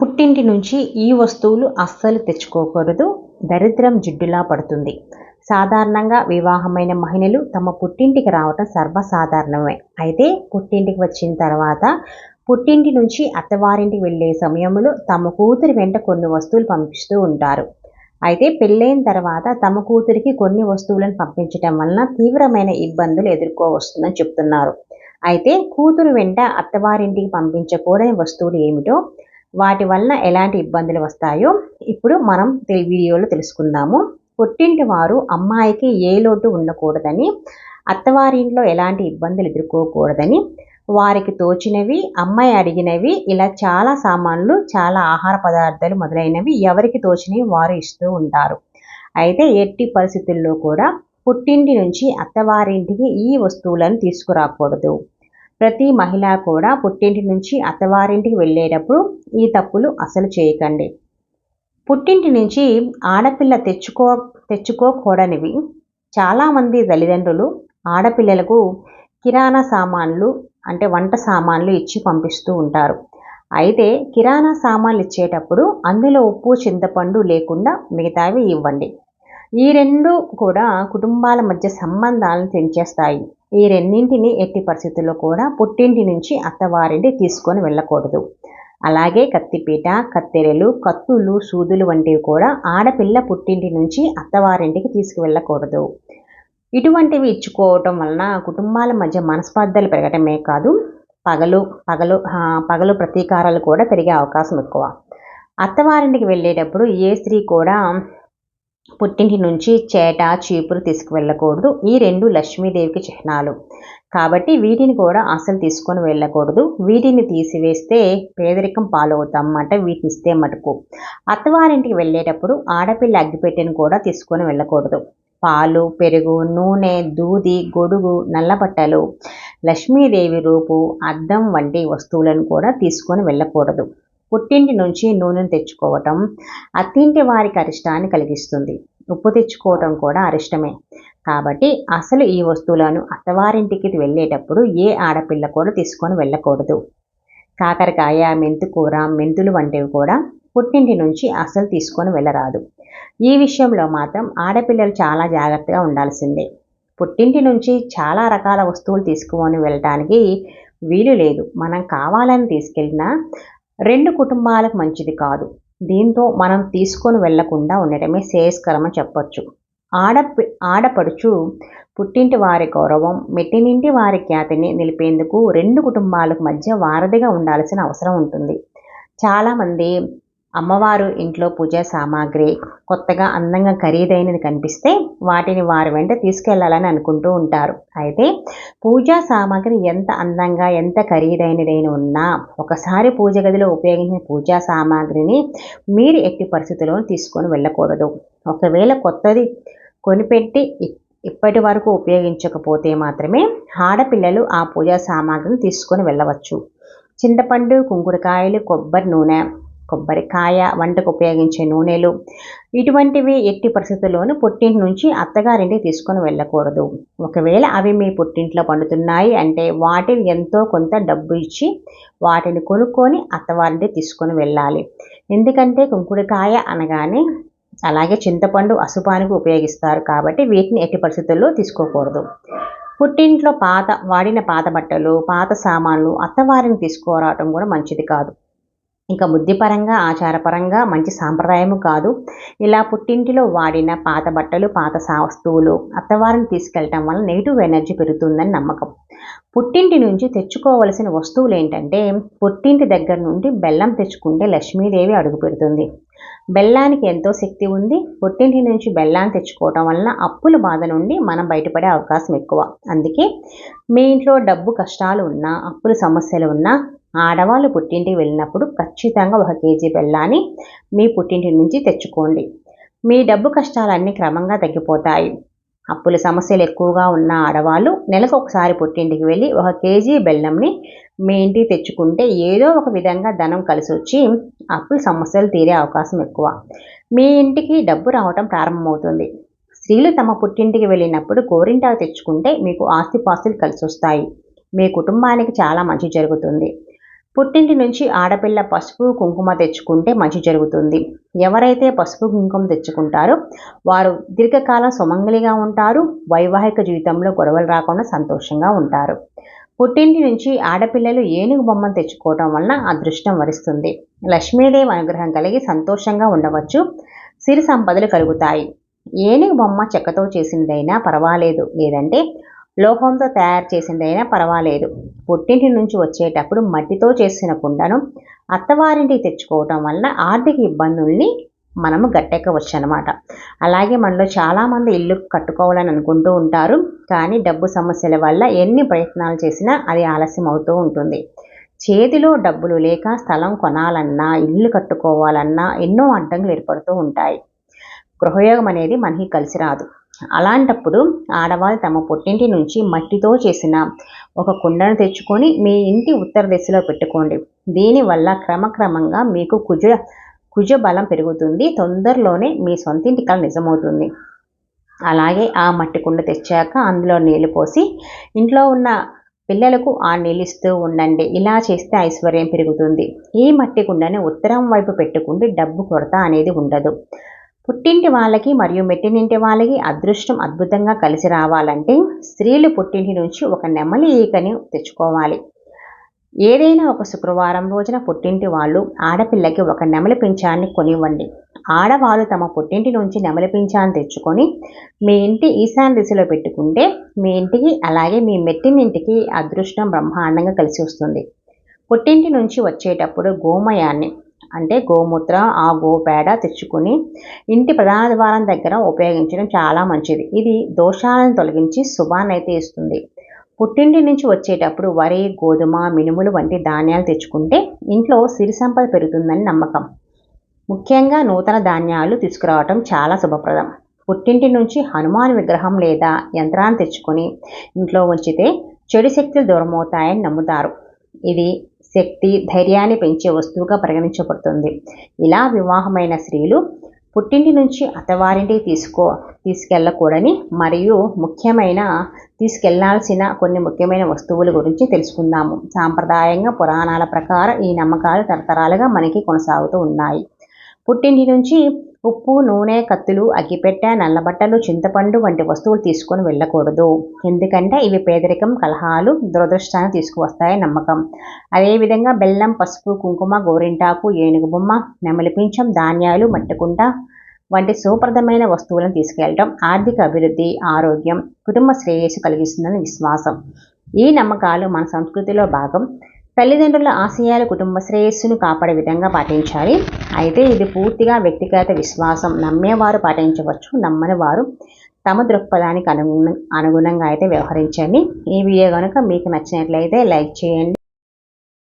పుట్టింటి నుంచి ఈ వస్తువులు అస్సలు తెచ్చుకోకూడదు. దరిద్రం జిడ్డులా పడుతుంది. సాధారణంగా వివాహమైన మహిళలు తమ పుట్టింటికి రావటం సర్వసాధారణమే. అయితే పుట్టింటికి వచ్చిన తర్వాత పుట్టింటి నుంచి అత్తవారింటికి వెళ్ళే సమయంలో తమ కూతురి వెంట కొన్ని వస్తువులు పంపిస్తూ ఉంటారు. అయితే పెళ్ళైన తర్వాత తమ కూతురికి కొన్ని వస్తువులను పంపించటం వలన తీవ్రమైన ఇబ్బందులు ఎదుర్కోవస్తుందని చెప్తున్నారు. అయితే కూతురు వెంట అత్తవారింటికి పంపించకూడని వస్తువులు ఏమిటో వాటి వలన ఎలాంటి ఇబ్బందులు వస్తాయో ఇప్పుడు మనం వీడియోలో తెలుసుకుందాము. పుట్టింటి వారు అమ్మాయికి ఏ లోటు ఉండకూడదని అత్తవారింట్లో ఎలాంటి ఇబ్బందులు ఎదుర్కోకూడదని వారికి తోచినవి అమ్మాయి అడిగినవి ఇలా చాలా సామాన్లు చాలా ఆహార పదార్థాలు మొదలైనవి ఎవరికి తోచినవి వారు ఇస్తూ ఉంటారు. అయితే ఎట్టి పరిస్థితుల్లో కూడా పుట్టింటి నుంచి అత్తవారింటికి ఈ వస్తువులను తీసుకురాకూడదు. ప్రతి మహిళ కూడా పుట్టింటి నుంచి అత్తవారింటికి వెళ్ళేటప్పుడు ఈ తప్పులు అసలు చేయకండి. పుట్టింటి నుంచి ఆడపిల్ల తెచ్చుకో తెచ్చుకోకూడనివి చాలామంది తల్లిదండ్రులు ఆడపిల్లలకు కిరాణా సామాన్లు అంటే వంట సామాన్లు ఇచ్చి పంపిస్తూ ఉంటారు. అయితే కిరాణా సామాన్లు ఇచ్చేటప్పుడు అందులో ఉప్పు చింతపండు లేకుండా మిగతావి ఇవ్వండి. ఈ రెండు కూడా కుటుంబాల మధ్య సంబంధాలను తెంచేస్తాయి ఈ రెండింటిని ఎట్టి పరిస్థితుల్లో కూడా పుట్టింటి నుంచి అత్తవారింటి తీసుకొని వెళ్ళకూడదు. అలాగే కత్తిపీట కత్తెరలు కత్తులు సూదులు వంటివి కూడా ఆడపిల్ల పుట్టింటి నుంచి అత్తవారింటికి తీసుకువెళ్ళకూడదు. ఇటువంటివి ఇచ్చుకోవటం వలన కుటుంబాల మధ్య మనస్పర్ధలు పెరగటమే కాదు పగలు పగలు పగలు ప్రతీకారాలు కూడా పెరిగే అవకాశం ఎక్కువ. అత్తవారింటికి వెళ్ళేటప్పుడు ఏ స్త్రీ కూడా పుట్టింటి నుంచి చేట చీపురు తీసుకువెళ్ళకూడదు. ఈ రెండు లక్ష్మీదేవికి చిహ్నాలు. కాబట్టి వీటిని కూడా అసలు తీసుకొని వెళ్ళకూడదు. వీటిని తీసివేస్తే పేదరికం పాలవుతాం అన్నమాట వీటిని ఇస్తే మటుకు. అత్తవారింటికి వెళ్ళేటప్పుడు ఆడపిల్ల అగ్గిపెట్టెను కూడా తీసుకొని వెళ్ళకూడదు. పాలు పెరుగు నూనె దూది గొడుగు నల్లబట్టలు లక్ష్మీదేవి రూపు అద్దం వంటి వస్తువులను కూడా తీసుకొని వెళ్ళకూడదు. పుట్టింటి నుంచి నూనెను తెచ్చుకోవటం అత్తింటి వారికి అరిష్టాన్ని కలిగిస్తుంది. ఉప్పు తెచ్చుకోవటం కూడా అరిష్టమే. కాబట్టి అసలు ఈ వస్తువులను అత్తవారింటికి వెళ్ళేటప్పుడు ఏ ఆడపిల్ల కూడా తీసుకొని వెళ్ళకూడదు. కాకరకాయ మెంతుకూర మెంతులు వంటివి కూడా పుట్టింటి నుంచి అసలు తీసుకొని వెళ్ళరాదు. ఈ విషయంలో మాత్రం ఆడపిల్లలు చాలా జాగ్రత్తగా ఉండాల్సిందే. పుట్టింటి నుంచి చాలా రకాల వస్తువులు తీసుకొని వెళ్ళటానికి వీలు లేదు. మనం కావాలని తీసుకెళ్ళినా రెండు కుటుంబాలకు మంచిది కాదు. దీంతో మనం తీసుకొని వెళ్ళకుండా ఉండటమే శ్రేయస్కరమని చెప్పొచ్చు. ఆడ ఆడపడుచు పుట్టింటి వారి గౌరవం మెట్టినింటి వారి ఖ్యాతిని నిలిపేందుకు రెండు కుటుంబాలకు మధ్య వారధిగా ఉండాల్సిన అవసరం ఉంటుంది. చాలామంది అమ్మవారు ఇంట్లో పూజా సామాగ్రి కొత్తగా అందంగా ఖరీదైనది కనిపిస్తే వాటిని వారి వెంట తీసుకెళ్ళాలని అనుకుంటూ ఉంటారు. అయితే పూజా సామాగ్రి ఎంత అందంగా ఎంత ఖరీదైనదైన ఉన్నా ఒకసారి పూజ గదిలో ఉపయోగించిన పూజా సామాగ్రిని మీరు ఎట్టి పరిస్థితుల్లో తీసుకొని వెళ్ళకూడదు. ఒకవేళ కొత్తది కొనిపెట్టి ఇప్పటి వరకు ఉపయోగించకపోతే మాత్రమే ఆడపిల్లలు ఆ పూజా సామాగ్రిని తీసుకొని వెళ్ళవచ్చు. చింతపండు కుంకుడుకాయలు కొబ్బరి నూనె కొబ్బరికాయ వంటకు ఉపయోగించే నూనెలు. ఇటువంటివి ఎట్టి పరిస్థితుల్లోనూ పుట్టింటి నుంచి అత్తగారింటికి తీసుకొని వెళ్ళకూడదు. ఒకవేళ అవి మీ పుట్టింట్లో పండుతున్నాయి అంటే వాటిని ఎంతో కొంత డబ్బు ఇచ్చి వాటిని కొనుక్కొని అత్తవారింటికి తీసుకొని వెళ్ళాలి. ఎందుకంటే కుంకుడికాయ అనగానే అలాగే చింతపండు అసుపానికి ఉపయోగిస్తారు కాబట్టి వీటిని ఎట్టి పరిస్థితుల్లో తీసుకోకూడదు. పుట్టింట్లో పాత వాడిన పాత బట్టలు పాత సామాన్లు అత్తవారిని తీసుకురావటం కూడా మంచిది కాదు. ఇంకా బుద్ధిపరంగా ఆచారపరంగా మంచి సాంప్రదాయము కాదు. ఇలా పుట్టింటిలో వాడిన పాత బట్టలు పాత వస్తువులు అత్తవారిని తీసుకెళ్ళటం వల్ల నెగిటివ్ ఎనర్జీ పెరుగుతుందని నమ్మకం. పుట్టింటి నుంచి తెచ్చుకోవలసిన వస్తువులు ఏంటంటే పుట్టింటి దగ్గర నుండి బెల్లం తెచ్చుకుంటే లక్ష్మీదేవి అడుగు పెడుతుంది. బెల్లానికి ఎంతో శక్తి ఉంది. పుట్టింటి నుంచి బెల్లాన్ని తెచ్చుకోవటం వలన అప్పుల బాధ నుండి మనం బయటపడే అవకాశం ఎక్కువ. అందుకే మీ ఇంట్లో డబ్బు కష్టాలు ఉన్నా అప్పుల సమస్యలు ఉన్నా ఆడవాళ్ళు పుట్టింటికి వెళ్ళినప్పుడు ఖచ్చితంగా ఒక కేజీ బెల్లాన్ని మీ పుట్టింటి నుంచి తెచ్చుకోండి. మీ డబ్బు కష్టాలన్నీ క్రమంగా తగ్గిపోతాయి. అప్పుల సమస్యలు ఎక్కువగా ఉన్న ఆడవాళ్ళు నెలకు ఒకసారి పుట్టింటికి వెళ్ళి ఒక కేజీ బెల్లంని మీ ఇంటికి తెచ్చుకుంటే ఏదో ఒక విధంగా ధనం కలిసి వచ్చి అప్పుల సమస్యలు తీరే అవకాశం ఎక్కువ. మీ ఇంటికి డబ్బు రావటం ప్రారంభమవుతుంది. స్త్రీలు తమ పుట్టింటికి వెళ్ళినప్పుడు గోరింటాకు తెచ్చుకుంటే మీకు ఆస్తిపాస్తులు కలిసి వస్తాయి మీ కుటుంబానికి చాలా మంచి జరుగుతుంది. పుట్టింటి నుంచి ఆడపిల్ల పసుపు కుంకుమ తెచ్చుకుంటే మంచి జరుగుతుంది. ఎవరైతే పసుపు కుంకుమ తెచ్చుకుంటారో వారు దీర్ఘకాలం సుమంగలిగా ఉంటారు వైవాహిక జీవితంలో గొడవలు రాకుండా సంతోషంగా ఉంటారు. పుట్టింటి నుంచి ఆడపిల్లలు ఏనుగు బొమ్మను తెచ్చుకోవటం వలన అదృష్టం వరిస్తుంది. లక్ష్మీదేవి అనుగ్రహం కలిగి సంతోషంగా ఉండవచ్చు సిరి సంపదలు కలుగుతాయి. ఏనుగు బొమ్మ చెక్కతో చేసిందైనా పర్వాలేదు లేదంటే లోహంతో తయారు చేసిందైనా పర్వాలేదు. పుట్టింటి నుంచి వచ్చేటప్పుడు మట్టితో చేసిన కుండను అత్తవారింటికి తెచ్చుకోవటం వలన ఆర్థిక ఇబ్బందుల్ని మనము గట్టెక్కవచ్చు అనమాట అలాగే మనలో చాలామంది ఇల్లు కట్టుకోవాలని అనుకుంటూ ఉంటారు. కానీ డబ్బు సమస్యల వల్ల ఎన్ని ప్రయత్నాలు చేసినా అది ఆలస్యం అవుతూ ఉంటుంది. చేతిలో డబ్బులు లేక స్థలం కొనాలన్నా ఇల్లు కట్టుకోవాలన్నా ఎన్నో అడ్డంకులు ఏర్పడుతూ ఉంటాయి. గృహయోగం అనేది మనకి కలిసి రాదు. అలాంటప్పుడు ఆడవాళ్ళు తమ పుట్టింటి నుంచి మట్టితో చేసిన ఒక కుండను తెచ్చుకొని మీ ఇంటి ఉత్తర దిశలో పెట్టుకోండి. దీనివల్ల క్రమక్రమంగా మీకు కుజ కుజ బలం పెరుగుతుంది. తొందరలోనే మీ సొంతింటి కళ నిజమవుతుంది. అలాగే ఆ మట్టి కుండ తెచ్చాక అందులో నీళ్ళు పోసి ఇంట్లో ఉన్న పిల్లలకు ఆ నీళ్ళు ఇస్తూ ఉండండి. ఇలా చేస్తే ఐశ్వర్యం పెరుగుతుంది. ఈ మట్టి కుండని ఉత్తరం వైపు పెట్టుకుంటే డబ్బు కొరత అనేది ఉండదు. పుట్టింటి వాళ్ళకి మరియు మెట్టినింటి వాళ్ళకి అదృష్టం అద్భుతంగా కలిసి రావాలంటే స్త్రీలు పుట్టింటి నుంచి ఒక నెమలి ఈకని తెచ్చుకోవాలి. ఏదైనా ఒక శుక్రవారం రోజున పుట్టింటి వాళ్ళు ఆడపిల్లకి ఒక నెమలి పింఛాన్ని కొనివ్వండి. ఆడవాళ్ళు తమ పుట్టింటి నుంచి నెమలి పింఛాన్ని తెచ్చుకొని మీ ఇంటి ఈశాన్య దిశలో పెట్టుకుంటే మీ ఇంటికి అలాగే మీ మెట్టినింటికి అదృష్టం బ్రహ్మాండంగా కలిసి వస్తుంది. పుట్టింటి నుంచి వచ్చేటప్పుడు గోమయాన్ని అంటే గోమూత్ర ఆ గోపేడ తెచ్చుకొని ఇంటి ప్రధాన ద్వారం దగ్గర ఉపయోగించడం చాలా మంచిది. ఇది దోషాలను తొలగించి శుభాన్నైతే ఇస్తుంది. పుట్టింటి నుంచి వచ్చేటప్పుడు వరి గోధుమ మినుములు వంటి ధాన్యాలు తెచ్చుకుంటే ఇంట్లో సిరి సంపద పెరుగుతుందని నమ్మకం. ముఖ్యంగా నూతన ధాన్యాలు తీసుకురావటం చాలా శుభప్రదం. పుట్టింటి నుంచి హనుమాన్ విగ్రహం లేదా యంత్రాన్ని తెచ్చుకొని ఇంట్లో ఉంచితే చెడు శక్తులు దూరమవుతాయని నమ్ముతారు. ఇది శక్తి ధైర్యాన్ని పెంచే వస్తువుగా పరిగణించబడుతుంది. ఇలా వివాహమైన స్త్రీలు పుట్టింటి నుంచి అత్తవారింటికి తీసుకో తీసుకెళ్ళకూడని మరియు ముఖ్యమైన తీసుకెళ్ళాల్సిన కొన్ని ముఖ్యమైన వస్తువుల గురించి తెలుసుకుందాము. సాంప్రదాయంగా పురాణాల ప్రకారం ఈ నమ్మకాలు తరతరాలుగా మనకి కొనసాగుతూ ఉన్నాయి. పుట్టింటి నుంచి ఉప్పు నూనె కత్తులు అగ్గిపెట్టె నల్లబట్టలు చింతపండు వంటి వస్తువులు తీసుకొని వెళ్ళకూడదు. ఎందుకంటే ఇవి పేదరికం కలహాలు దురదృష్టాన్ని తీసుకువస్తాయని నమ్మకం. అదేవిధంగా బెల్లం పసుపు కుంకుమ గోరింటాకు ఏనుగు బొమ్మ నెమలి పింఛం ధాన్యాలు మట్టుకుంట వంటి సుప్రదమైన వస్తువులను తీసుకెళ్ళడం ఆర్థిక అభివృద్ధి ఆరోగ్యం కుటుంబ శ్రేయస్సు కలిగిస్తుందని విశ్వాసం. ఈ నమ్మకాలు మన సంస్కృతిలో భాగం. తల్లిదండ్రుల ఆశయాలు కుటుంబ శ్రేయస్సును కాపాడే విధంగా పాటించాలి. అయితే ఇది పూర్తిగా వ్యక్తిగత విశ్వాసం. నమ్మేవారు పాటించవచ్చు నమ్మని వారు తమ దృక్పథానికి అనుగుణ అనుగుణంగా అయితే వ్యవహరించండి. ఈ వీడియో కనుక మీకు నచ్చినట్లయితే లైక్ చేయండి.